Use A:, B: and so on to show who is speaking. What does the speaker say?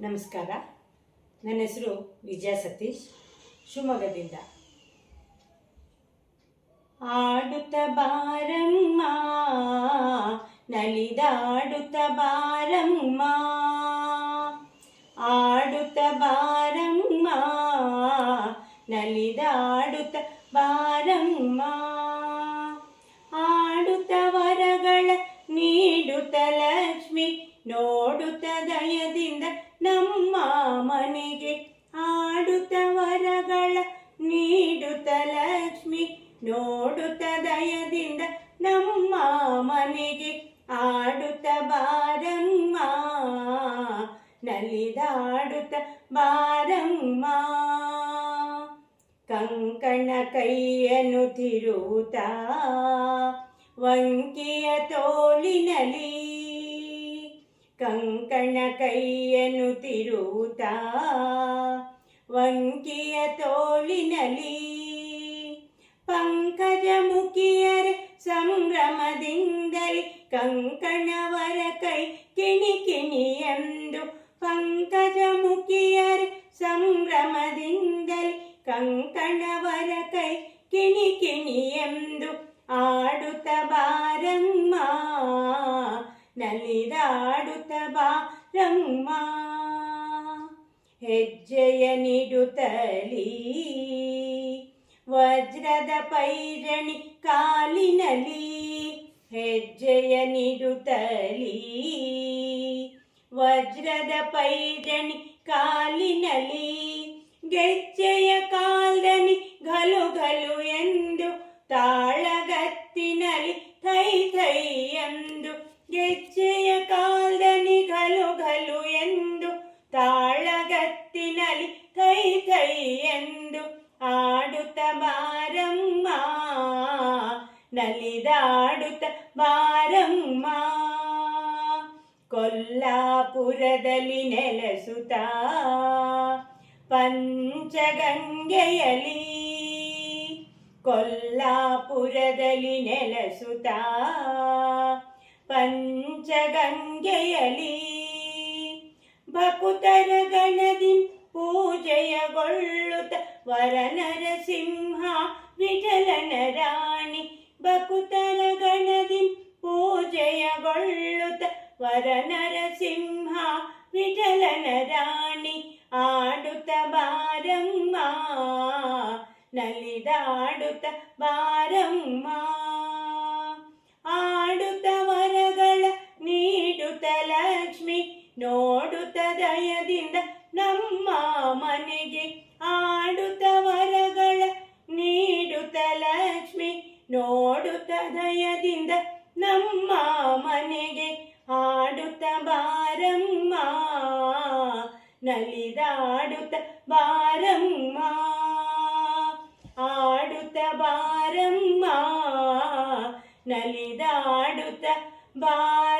A: ನಮಸ್ಕಾರ. ನನ್ನ ಹೆಸರು ವಿಜಯ ಸತೀಶ್, ಶಿವಮೊಗ್ಗದಿಂದ. ಆಡುತ್ತ ಬಾರಮ್ಮ, ನಲಿದಾಡುತ್ತ ಬಾರಮ್ಮ. ಆಡುತ್ತ ಬಾರಮ್ಮ, ನಲಿದಾಡುತ್ತ ಬಾರಮ್ಮ. ಆಡುತ್ತ ವರಗಳ ನೀಡುತ್ತ ಲಕ್ಷ್ಮಿ, ನೋಡುತ್ತ ದಯದಿಂದ ನಮ್ಮ ಮನೆಗೆ ಆಡುತ್ತ ವರಗಳ ನೀಡುತ್ತ ಲಕ್ಷ್ಮಿ ನೋಡುತ್ತ ದಯದಿಂದ ನಮ್ಮ ಮನೆಗೆ ಆಡುತ್ತ ಬಾರಮ್ಮ, ನಲಿದಾಡುತ್ತ ಬಾರಮ್ಮ. ಕಂಕಣ ಕೈಯನ್ನು ತಿರುತ್ತ ವಂಕಿಯ ತೋಳಿನಲಿ ಕಂಕಣ ಕೈಯನು ತಿರುತ ವಂಕಿಯ ತೋಳಿನಲಿ ಪಂಕಜ ಮುಖಿಯರ, ಸಂಭ್ರಮದಿಂದಲಿ ಕಂಕಣವರ ಕೈ ಕಿಣಿ ಕಿಣಿ ಎಂದು. ಪಂಕಜ ಮುಖಿಯರ, ಸಂಭ್ರಮದಿಂದಲಿ ಕಂಕಣವರ ಕೈ ಕಿಣಿ ಕಿಣಿ ಎಂದು. ಬಾರಮ್ಮ ಹೆಜ್ಜೆಯ ವಜ್ರದ ಪೈರಣಿ ಕಾಲಿನಲಿ ಹೆಜ್ಜೆಯ ನಿಡುತ್ತಲೀ ವಜ್ರದ ಪೈರಣಿ ಕಾಲಿನಲಿ ಗೆಜ್ಜೆಯ ಕಾಲ್ದನಿ ಎಂದು ಆಡುತ್ತ ಬಾರಮ್ಮ. ನಲಿದಾಡುತ್ತ ಬಾರಮ್ಮ. ಕೊಲ್ಲಾಪುರದಲ್ಲಿ ನೆಲೆಸುತ್ತ ಪಂಚಗಂಗೆಯಲಿ ಕೊಲ್ಲಾಪುರದಲ್ಲಿ ನೆಲೆಸುತ್ತ ಪಂಚಗಂಗೆಯಲಿ ಭಕುತರ ಗಣದಿ ಪೂಜೆಯಗೊಳ್ಳುತ್ತ ವರ ನರಸಿಂಹ ವಿಠಲನ ರಾಣಿ ಭಕುತರ ಗಣದಿ ಪೂಜೆಯಗೊಳ್ಳುತ್ತ ವರ ನರಸಿಂಹ ವಿಠಲನ ರಾಣಿ ಆಡುತ್ತ ಬಾರಮ್ಮ ನಲಿದಾಡುತ್ತ ಬಾರಮ್ಮ ಆಡುತ್ತ ವರಗಳ ನೀಡುತ್ತ ಲಕ್ಷ್ಮಿ ನೋಡುತ್ತ ದಯದಿಂದ ನಮ್ಮ ಮನೆಗೆ ಮನೆಗೆ ಆಡುತ್ತ ಬಾರಮ್ಮ ನಲಿದಾಡುತ್ತ ಬಾರಮ್ಮ ಆಡುತ್ತ ಬಾರಮ್ಮ ನಲಿದಾಡುತ್ತ ಬಾರ